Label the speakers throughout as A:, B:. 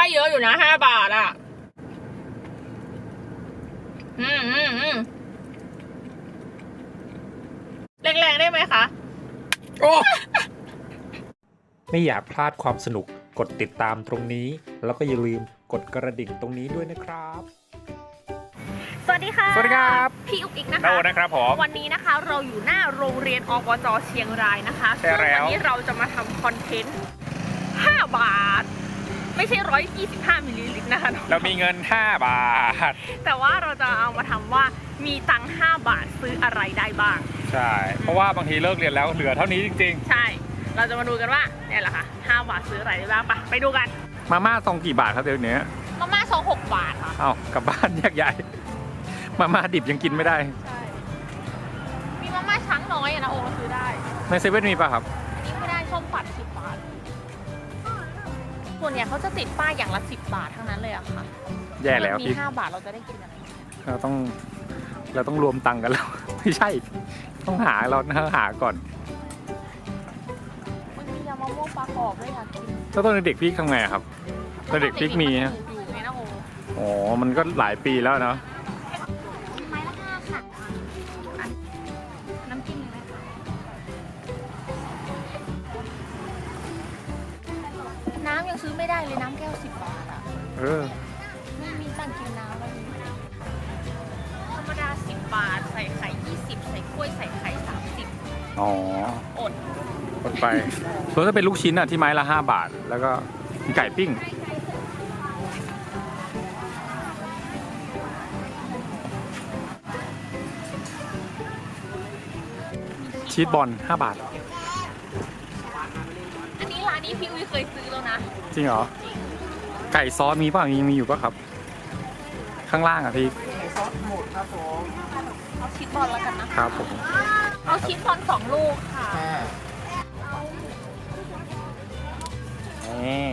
A: ได้เยอะอยู่นะห้าบาทอะ อืมอืมอืมแรงๆได้ไหมคะ
B: โอ้ ไม่อยากพลาดความสนุก กดติดตามตรงนี้ แล้วก็อย่าลืมกดกระดิ่งตรงนี้ด้วยนะครับ
A: สวัสดีค่ะ
B: สวัสดีครับ
A: พี่อุกอิกนะ
B: โน
A: คะ
B: นะครับผม
A: วันนี้นะคะเราอยู่หน้าโรงเรียนอบจเชียงรายนะคะ
B: ใช่แล้ว
A: ซึ่งวันนี้เราจะมาทำคอนเทนต์ 5 บาท ไม่ใช่ 125มิลลิลิตรนะคะ
B: เรามีเงิน 5 บาท
A: แต่ว่าเราจะเอามาทำว่ามีตังค์5บาทซื้ออะไรได้บ้าง
B: ใช่ เพราะว่าบางทีเลิกเรียนแล้วเหลือเท่านี้จริง
A: ใช่ เราจะมาดูกันว่าเนี่ยแหละค่ะ5บาทซื้ออะไรได้บ้างไปไปดูกัน
B: ๆมาม่าซองกี่บาทครับเดี๋ยวนี้
A: มาม่าซอง6บาทค่ะ
B: เอ้ากลับบ้านแยกย้ายมาม่าดิบยังกินไม่ได้
A: ใช่ มีมาม่าช้างน้อยอะนะโอ้ซื้อได้
B: ในเซเว่นมีป่ะครับ
A: อันนี้ไม่ได้ส้มปัด10บาท ส่วนใหญ่เขาจะติดป้ายอย่างละ10บาททั้งนั้นเลยอะค่ะ
B: แย่แล้ว
A: มี
B: พี่
A: 5บาทเราจะได้กินอะไร
B: เราต้อง เราต้องรวมตังค์กันแล้ว ไม่ใช่ ต้องหาเราหาก่อน
A: มันมียำมะม่วงปลากรอบด้วยอยากกิน
B: ถ้าตอนเด็กพี่ทำไงอะครับ ตอนเด็กพริกมี
A: นะ
B: นะ
A: อยู่ไงนะโอ
B: อ๋อ มันก็หลายปีแล้วเนาะ
A: ซื้อไม่ได้เลยน้ำแก้วสิบบาทอะ
B: เออ
A: ไม่มีตังค์กินน้ำแล้วนี่ธรรมดาสิบบาท ใส่ไข่ยี่สิบใส่กล้วยใส่ไข่สามสิบ
B: อ๋อ
A: อด
B: กดไปส่วนถ้าเป็นลูกชิ้นอะที่ไม้ละ 5 บาท แล้วก็มีไก่ปิ้ง ชีสบอล 5 บาท
A: อันนี้ร้านนี้พี่อุ้ย เคยซื้อแล้วนะ
B: จริงเหรอ ไก่ซอสมีป่ะมีมีอยู่ป่ะครับ ข้างล่างอะพี่
A: เอาชีสบอลแล้วกันนะครับ
B: ผม
A: เอาชีสบอลสองลูกค่ะ
B: นี่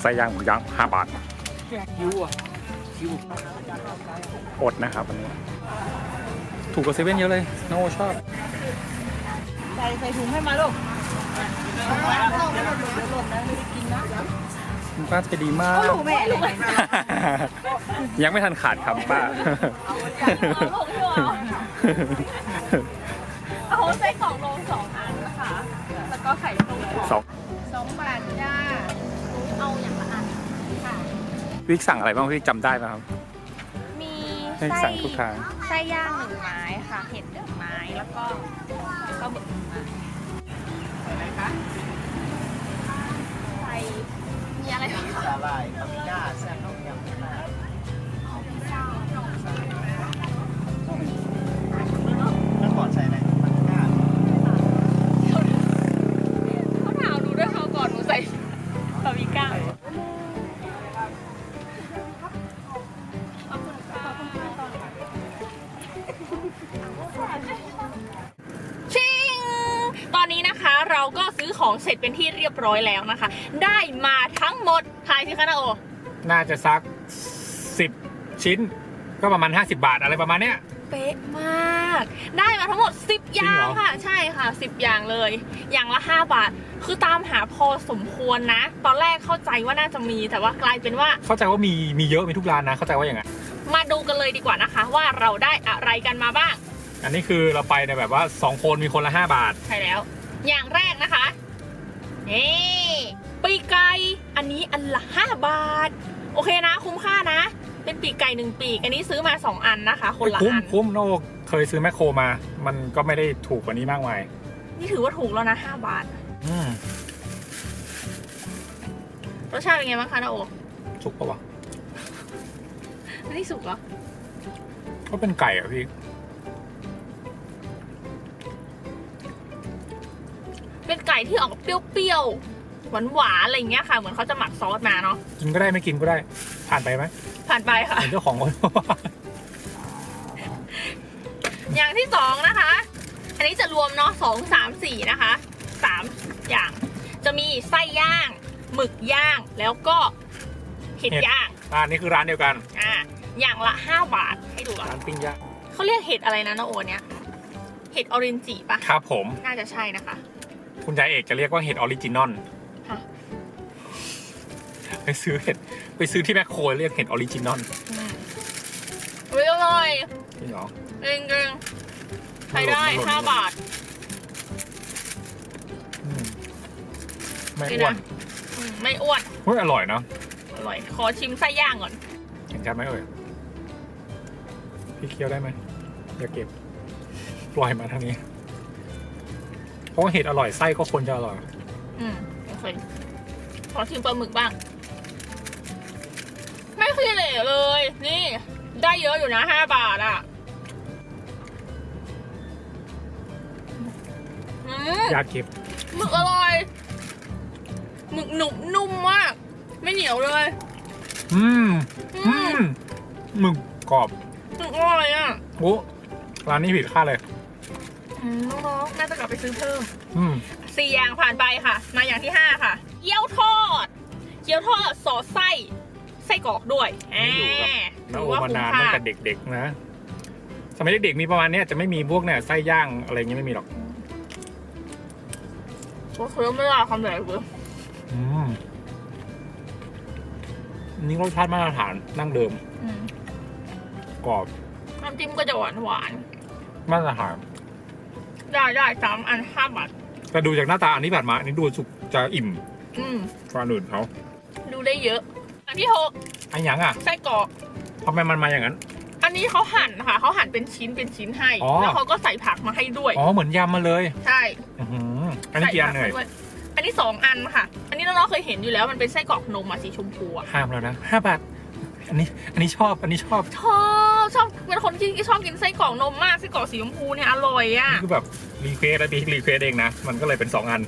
B: ไส้ย่างหมูย่าง5บาท
C: ยูอะยู
B: อดนะครับอันนี้ ถูกกว่าเซเว่นเยอะเลยน้องโอชอบ
A: ใส่ใส่ถุงให้มาลูก
B: คุณป้าใจดีมาก
A: แม่เลย
B: ยังไม่ทันขาดครับป้า
A: ลูกพี่วะเอาใส่สองโลสองอันนะคะ แล้วก็ไข่ต้ม
B: สอง
A: สองบาทจ้าเอาอย่างละอันค่ะ
B: วิกสั่งอะไรบ้างพี่จำได้ไหมครับ
A: มี
B: ให้
A: ไส้
B: สั่งทุกทาง
A: ไส้ย่างหนึ่งไม้ค่ะ เห็ดหนึ่งไม้ แล้วก็แล้วก็หมึก ใส่มีอะไรบ้างคะ
C: สาหร่ายคามิก้าแซ่บ
A: เสร็จเป็นที่เรียบร้อยแล้วนะคะ ได้มาทั้งหมดทายสิคะนาโอ
B: น่าจะซัก 10 ชิ้น ก็ประมาณ 50 บาทอะไรประมาณเนี้ย
A: เป๊ะมาก ได้มาทั้งหมด 10อย่าง
B: จริงเหรอ
A: ค่ะ ใช่ค่ะ 10 อย่างเลย อย่างละ 5 บาท คือตามหาพอสมควรนะ ตอนแรกเข้าใจว่าน่าจะมีแต่ว่ากลายเป็นว่า
B: เข้าใจว่ามีมีเยอะมีทุกร้านนะเข้าใจว่าอย่างไงน
A: มาดูกันเลยดีกว่านะคะ ว่าเราได้อะไรกันมาบ้าง
B: อันนี้คือเราไปในแบบว่า 2 คนมีคนละ 5 บาท
A: ใช่แล้ว อย่างแรก นะคะนี่ปีกไก่ อันนี้อันละ5บาท โอเคนะ คุ้มค่านะ เป็นปีกไก่หนึ่งปีก อันนี้ซื้อมา2อันนะคะ คนละ
B: คุ้ม
A: อัน
B: คุ้มโนเคยซื้อแมคโครมา มันก็ไม่ได้ถูกกว่านี้มากมาย
A: นี่ถือว่าถูกแล้วนะ5บาท
B: อืม
A: รสชาติเป็นไงบ้างคะนาโอ
B: สุกปะวะ
A: อันนี้สุกเหรอ
B: ก็เป็นไก่อะพี่
A: เป็นไก่ที่ออกเปรี้ยวๆ หวานๆ อะไรอย่างเงี้ยค่ะ เหมือนเขาจะหมักซอสมาเนาะ
B: กินก็ได้ไม่กินก็ได้ ผ่านไปไหม
A: ผ่านไปค่ะ
B: เห็นเจ้าของคน
A: อย่างที่สองนะคะ อันนี้จะรวมเนาะสองสามสี่นะคะสามอย่าง จะมีไส้ย่าง หมึกย่าง แล้วก็เห็ด
B: เห็ด
A: ย่าง
B: อ่านี่คือร้านเดียวกัน
A: อ่า อย่างละห้าบาท ให้ดูก่อน
B: ร้านปิ้งย่าง
A: เขาเรียกเห็ดอะไรนะนาโอเนี้ย เห็ดออรินจิปะ
B: ครับผม
A: น่าจะใช่นะคะ
B: คุณยายเอกจะเรียกว่าเห็ดออริจินอล
A: ฮะ
B: ไปซื้อเห็ดไปซื้อที่แมคโครเรียกเห็ดออริจินอล
A: อืมอุ๊ยอร่อย
B: จริงเหรอ
A: จริงจริงๆใช้ได้
B: มันหล่น
A: ห้าบาท
B: อืมไม่
A: นี่
B: อ้ว
A: นะ
B: น
A: อืมไม่อ้วน
B: เฮ้ยอร่อยนะ
A: อร่อย ขอชิมไส้ย่างก่อน
B: เห็นกันไหมเอ่ยพี่เคี้ยวได้ไหมอย่าเก็บปล่อยมาทางนี้ เพราะว่าเห็ดอร่อยไส้ก็ควรจะอร่อย
A: อืมโอเคขอชิมปลาหมึกบ้าง ไม่ขี้เหร่เลย นี่ ได้เยอะอยู่นะห้าบาทอะอืม
B: อย่าเก็บ
A: หมึกอร่อย หมึกหนุบนุ่มมาก ไม่เหนียวเลย
B: อืม
A: อื
B: อื
A: ม
B: มหมึกกรอบ
A: หมึกอร่อยอะ
B: โอ้ร้านนี้ผิดคาดเลย
A: อืมน้องๆน่าจะกลับไปซื้อเพิ่ม
B: อืม
A: สี่อย่างผ่านไปค่ะ มาอย่างที่ห้าค่ะ เกี๊ยวทอด เกี๊ยวทอดสอดไส้ ไส้กรอกด้วยแหม
B: น้า
A: ถื
B: โอ
A: อว่า
B: มา
A: คุ้ม
B: นาน
A: ค่า
B: ตั้งแต่เด็กๆนะ สมัยเด็กๆมีประมาณเนี้ยจะไม่มีพวกเนี่ยไส้ย่างอะไรเงี้ยไม่มีหรอก
A: โอ้คือไม่ได้คำไหนเลย
B: อืมนี่รสชาติมาตรฐานนั่งเดิม
A: อืม
B: กรอบ
A: น้ำจิ้มก็จะหวานหวาน
B: มาตรฐาน
A: ๆ ได้ได้สามอันห้าบาท
B: แต่ดูจากหน้าตาอันนี้ผ่านมาอันนี้ดูสุกจะอิ่ม
A: อืม
B: กว่าอันอื่นเขา
A: ดูได้เยอะ อันที่หก
B: ไอ้หยังอะ
A: ไส้กรอก
B: ทำไมมันมาอย่างนั้น
A: อันนี้เขาหั่นค่ะเขาหั่นเป็นชิ้นเป็นชิ้นให้
B: อ๋อ
A: แล้วเขาก็ใส่ผักมาให้ด้วย
B: อ๋อเหมือนยำมาเลย
A: ใช่
B: อื้อหืออันนี้กี่อัน
A: ใส่
B: เลย
A: ผัมาด้วยอันนี้สองอันค่ะ อันนี้น้องๆเคยเห็นอยู่แล้วมันเป็นไส้กรอกนมอะสีชมพูอะ
B: ห้ามแล้วนะห้าบาทอันนี้อันนี้ชอบอันนี้ชอบ
A: ชอบ ชอบเป็นคนที่ชอบกินไส้กรอกนมมากไส้กรอกสีชมพูเนี่ยอร่อยอะ
B: นี่คือแบบรีเควสแล้วพี่รีเควสเองนะ มันก็เลยเป็นสองอัน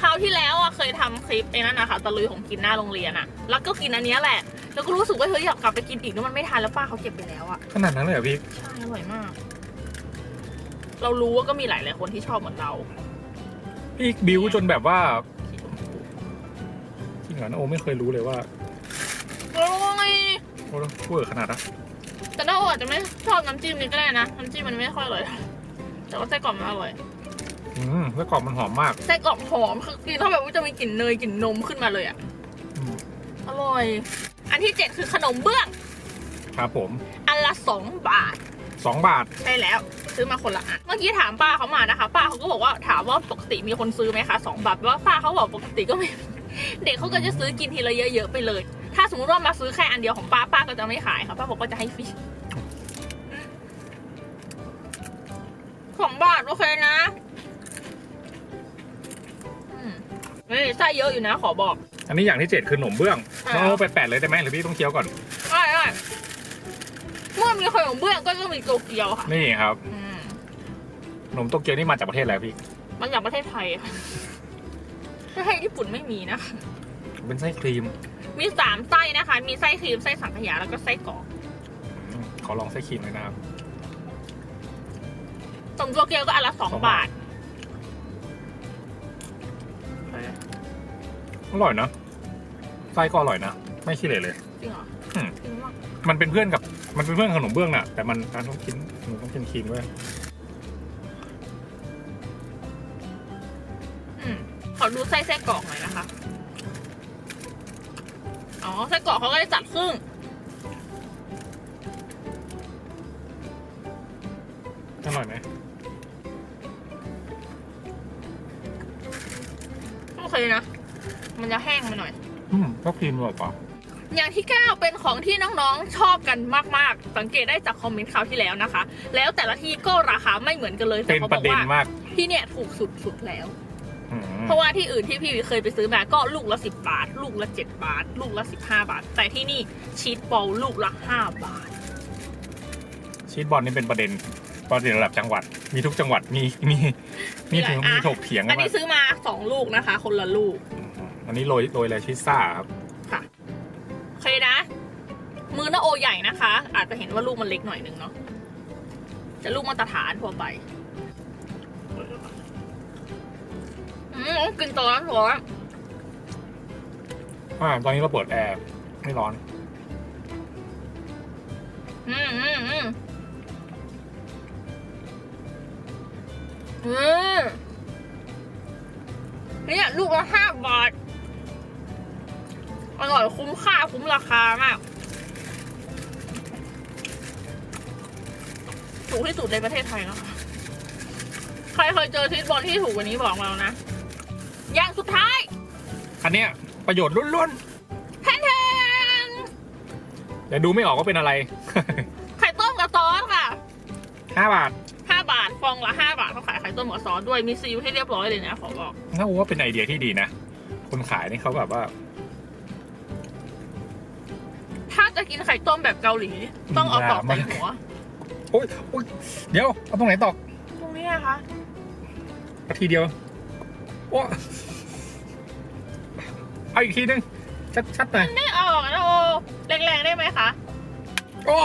A: คราวที่แล้วอะเคยทำคลิปไอ้นั่นนะคะตะลุยของกินหน้าโรงเรียนอะแล้วก็กินอันเนี้ยแหละ แล้วก็รู้สึกว่าเฮ้ยอยากกลับไปกินอีกแล้วมันไม่ทันแล้วป้าเขาเก็บไปแล้วอะ
B: ขนาดนั้นเลยเหรอพี่
A: ใช่อร่อยมาก เรารู้ว่าก็มีหลายหลายๆคนที่ชอบเหมือนเรา
B: พี่บิวจนแบบว่าจริงเหรอนะโอไม่เคยรู้เลยว่า
A: อร่อย
B: โอ้เวอร์ขนาดนั้น
A: แต่น้าโออาจจะไม่ชอบน้ำจิ้มนี้ก็ได้นะ น้ำจิ้มมันไม่ค่อยอร่อย แต่ว่าไส้กรอกมันอร่อย
B: อืมแล้วกรอบมันหอมมาก
A: ไส้กรอกหอมคือกินเท่าแบบว่าจะมีกลิ่นเนยกลิ่นนมขึ้นมาเลยอะ
B: อืม
A: อร่อย อันที่เจ็ดคือขนมเบื้อง
B: ครับผม
A: อันละสองบาท
B: สองบาท
A: ใช่แล้ว ซื้อมาคนละอัน เมื่อกี้ถามป้าเขามานะคะ ป้าเขาก็บอกว่าถามว่าปกติมีคนซื้อไหมคะสองบาทว่าป้าเขาบอกปกติก็ไม่ เด็กเขาก็จะซื้อกินทีละเยอะๆไปเลย ถ้าสมมติว่ามาซื้อแค่อันเดียวของป้าป้าก็จะไม่ขายค่ะป้าบอกว่าจะให้ฟรีสองบาทโอเคนะอืมนี่ไส้เยอะอยู่นะขอบอก
B: อันนี้อย่างที่เจ็ดคือขนมเบื้อง
A: อ่า
B: น้องโอไปแปดเลยได้ไหมหรือพี่ต้องเคี้ยวก่อน
A: ใช่ใช่เมื่อมีขนมเบื้องก็ต้องมีโตเกียวค่ะ
B: นี่ครับ
A: อืม
B: ขนมโตเกียวนี่มาจากประเทศอะไรพี่
A: มันจากประเทศไทยค่ะประเทศญี่ปุ่นไม่มีนะคะ
B: เป็นไส้ครีม
A: มีสามไส้นะคะ มีไส้ครีมไส้สังขยาแล้วก็ไส้กรอก
B: อืมขอลองไส้ครีมเลยนะครับ
A: ตรงโตเกียวก็อันละสอง
B: สอง
A: บา
B: บา
A: ท
B: ทอร่อยนะไส้ก็อร่อยนะ ไม่ขี้เหร่เลย
A: จริงเหรอ
B: อืม
A: จริงมาก
B: มันเป็นเพื่อนกับมันเป็นเพื่อนขนมเบื้องน่ะ แต่มันมันต้องกินมันต้องกินครีมด้วย
A: อืมขอดูไส้ไส้กรอกหน่อยนะคะ อ๋อไส้กรอกเขาก็จะจัดครึ่ง
B: อร่อยไหม
A: โอเคนะ มันจะแห้งไปหน่อย
B: อืมก็ครีมอร่อยกว่า
A: อย่างที่ 9 เป็นของที่น้องๆชอบกันมากๆ สังเกตได้จากคอมเมนต์คราวที่แล้วนะคะ แล้วแต่ละที่ก็ราคาไม่เหมือนกันเลยแต่
B: เป็น
A: เขา
B: ป
A: บอ
B: ระ
A: ก
B: เด็น
A: ว่า
B: มาก
A: ที่เนี่ยถูกสุดสุดแล้ว
B: อืม
A: เพราะว่าที่อื่นที่พี่เคยไปซื้อมาก็ลูกละ10บาท ลูกละ7บาท ลูกละ15บาท แต่ที่นี่ชีสบอลลูกละ5บาท
B: ชีสบอลนี่เป็นประเด็นประเด็นระดับจังหวัด มีทุกจังหวัดมีมี
A: มี
B: มี
A: หลาย
B: ถึง
A: อะ
B: มีถกเถียงกั
A: อั
B: น
A: น
B: มา
A: นี้ซื้อมา2ลูกนะคะ คนละลูก
B: อืมอันนี้โรยโรยอะไรชีสซ่าครับ
A: ค่ะโอเคนะ มือหน้าโอใหญ่นะคะ อาจจะเห็นว่าลูกมันเล็กหน่อยนึงเนาะจะลูกมาตรฐานทั่วไป อืมกินตอนนั้นหัว
B: อ่าตอนนี้เราเปิดแอร์ไม่ร้อน
A: อืมอืมอืมอืมเนี่ยลูกละห้าบาทออร่อยคุ้มค่าคุ้มราคามาก ถูกที่สุดในประเทศไทยนะคะใครเคยเจอชีสบอลที่ถูกกว่านี้บอกมาแล้วนะ อย่างสุดท้าย
B: อันเนี้ยประโยชน์ล้วน
A: แทนแทน
B: ๆแต่ดูไม่ออกว่าเป็นอะไร
A: ไข่ต้มกับซอสค่ะ
B: ห้าบาท
A: ห้าบาท ฟองละห้าบาทเขาขายไข่ต้มกับซอสด้วย มีซีอิ๊วให้เรียบร้อยเลยนะขอบอก
B: น่าว่าเป็นไอเดียที่ดีนะ คนขายนี่เขาแบบว่า
A: ถ้าจะกินไข่ต้มแบบเกาหลี ต้องเอาตอกใส่หัว
B: โอ้ยโอ้ยเดี๋ยว เอาตรงไหนตอก
A: ตรงนี้นะคะ
B: กะทีเดียว โอ้เอาอีกทีนึง ชัดๆหน่อย
A: ไม่ออกนะโอแรงๆได้ไหมคะ
B: โอ้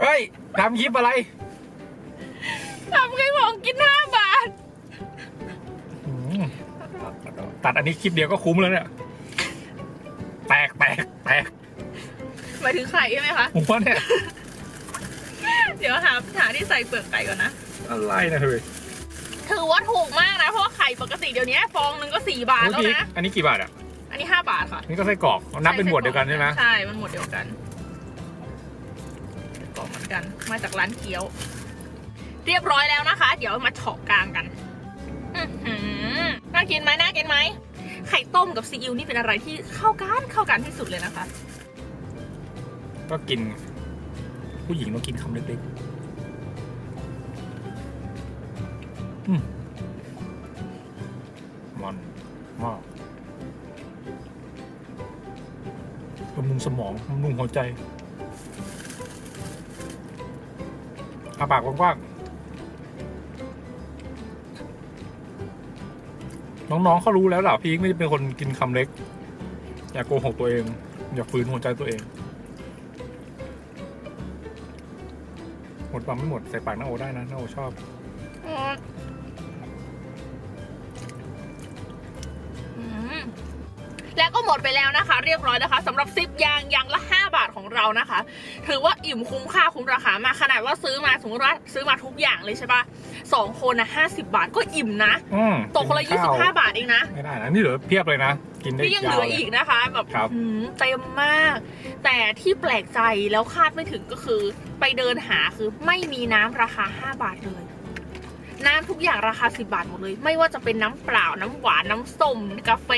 B: เฮ้ยทำคลิปอะไร
A: ทำไงบอกกินห้าบาท
B: อืมตัดอันนี้คลิปเดียวก็คุ้มแล้วเนี่ย แตกแตกแตก
A: หมายถึงไข่ใช่ไหมคะ
B: ผมว่าเนี่ย
A: เดี๋ยวหาหาที่ใส่เปลือกไก่ก่อนนะ
B: อะไรนะเฮ้ย
A: ถือว่าถูกมากนะ เพราะว่าไข่ปกติเดี๋ยวนี้ฟองหนึงก็สี่บาท
B: เมื่อ
A: แล้ว
B: กี้
A: นะ
B: อันนี้กี่บาทอะ
A: อันนี้ห้าบาทค่ะ
B: นี่ก็ไส้กรอกนับเป็นหมวดเดียวกันใช่ไหม
A: ใช่ มันหมวดเดียวกันไส้กรอกเหมือนกัน มาจากร้านเกี๊ยว เรียบร้อยแล้วนะคะ เดี๋ยวมาเฉาะกลางกันอื้อหือน่ากินไหมน่ากินไหม ไข่ต้มกับซีอิ๊วนี่เป็นอะไรที่เข้ากันเข้ากันที่สุดเลยนะคะ
B: ก็กิน ผู้หญิงต้องกินคำเล็กๆ มันมากบำรุงสมองบำรุงหัวใจอาปากกว้างๆ น้องๆเขารู้แล้วล่ะพี่ไม่ได้เป็นคนกินคำเล็ก อย่าโกหกตัวเอง อย่าฝืนหัวใจตัวเอง หมดปั๊มไม่หมด ใส่ปากน้าโอได้นะน้าโอชอบ
A: แล้วก็หมดไปแล้วนะคะ เรียบร้อยนะคะสำหรับซิปยางยางละ 5 บาทของเรานะคะ ถือว่าอิ่มคุ้มค่าคุ้มราคามากขนาดว่าซื้อมาสมมติว่าซื้อมาทุกอย่างเลยใช่ปะสองคนนะห้าสิบาทก็อิ่มนะ
B: อืม
A: ตกคนละ
B: กิ
A: ยี่
B: น
A: สิบ
B: ข้
A: ห้าวบาทเองนะ
B: ไม่ได้นะนี่เหลือเพียบเลยนะกินได้
A: นี่ยัง
B: ยา
A: เห
B: ว
A: ลืออีกนะคะแบบ
B: ครับ
A: หืมเต็มมาก แต่ที่แปลกใจแล้วคาดไม่ถึงก็คือ ไปเดินหาคือไม่มีน้ำราคา 5 บาทเลย น้ำทุกอย่างราคา 10 บาทหมดเลย ไม่ว่าจะเป็นน้ำเปล่า น้ำหวาน น้ำส้ม กาแฟ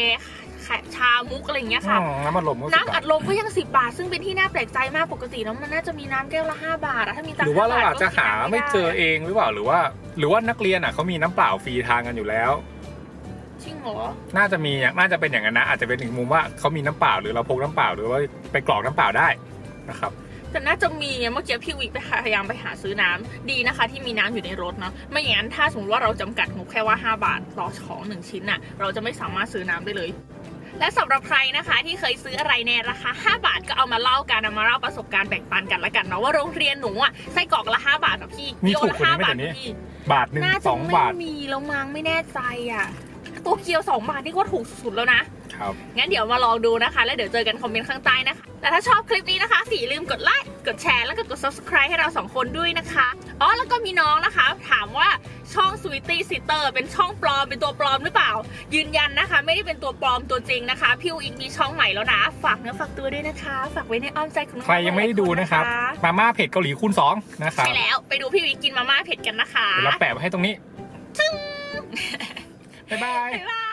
A: ชามุกอะไรอย่างเงี้ยค่ะ
B: อืมน้ำมันลมก็สิบ
A: น้ำ
B: บา
A: อั
B: ท
A: ดลมก็ยัง 10 บาท ซึ่งเป็นที่น่าแปลกใจมากปกติแล้วมันน่าจะมีน้ำแก้วละ 5 บาทอะถ้ามีตัง
B: ห
A: ค์
B: รือว่าเรา
A: 5บ
B: อาจจะหา
A: ก็
B: ไม่เจอเองหรือเปล่าหรือว่า หรือว่านักเรียนอะเขามีน้ำเปล่าฟรีทางกันอยู่แล้ว
A: จริงเหรอ
B: น่าจะมีน่าจะเป็นอย่างนั้นนะอาจจะเป็นอีกมุมว่าเขามีน้ำเปล่าหรือเราพกน้ำเปล่าหรือว่าไปกรอกน้ำเปล่าได้นะครับ
A: แต่น่าจะมีอะเมื่อกี้พี่วิไปพยายามไปหาซื้อน้ำดีนะคะ ที่มีน้ำอยู่ในรถเนาะไม่อย่างนั้นถ้าสมมติว่าเราจำกัดงบแค่ว่า 5 บาทต่อของหนึ่งชิ้นน่ะเราจะไม่สามารถซื้อน้ำได้เลยและสำหรับใครนะคะที่เคยซื้ออะไรในราคา 5 บาทก็เอามาเล่ากันเอามาเล่าประสบการณ์แบ่งปันกันละกันเนาะว่าโรงเรียนหนูอะไส้กรอกละ 5 บาทกับพี่
B: มี
A: โย
B: ถูก
A: ละ
B: กว่านี้
A: 5
B: ไหม
A: บาท
B: เดี๋ยวนี้
A: กับพี่
B: บาทหนึ่ง
A: น่า
B: ส
A: จะ
B: อง
A: ไม่
B: บาท
A: มีแล้วมั้งไม่แน่ใจอะโตเกียว 2 บาทนี่ก็ถูกสุดๆแล้วนะ
B: ครับ
A: งั้นเดี๋ยวมาลองดูนะคะ แล้วเดี๋ยวเจอกันคอมเมนต์ข้างใต้นะคะแต่ถ้าชอบคลิปนี้นะคะอย่าลืม กดไลค์ กดแชร์ แล้วก็กด subscribe ให้เราสองคนด้วยนะคะ อ๋อ แล้วก็มีน้องนะคะ ถามว่าช่อง Sweetie Sitter เป็นช่องปลอม เป็นตัวปลอมหรือเปล่า ยืนยันนะคะ ไม่ได้เป็นตัวปลอมตัวจริงนะคะ พี่อีกมีช่องใหม่แล้วนะ ฝากเนื้อฝากตัวด้วยนะคะ ฝากไว้ในอ้อมใจของน้อง
B: ใครยังไม่ได้ดูนะครับ มาม่าเผ็ดเกาหลีคูณสองนะครับ
A: ใช่แล้ว ไปดูพี่วิกกินมาม่าเผ็ดกันนะคะ
B: เดี๋ยวเราแปะไว้ให้ตรงนี้
A: จึ้ง
B: บ๊ายบาย
A: บ๊ายบาย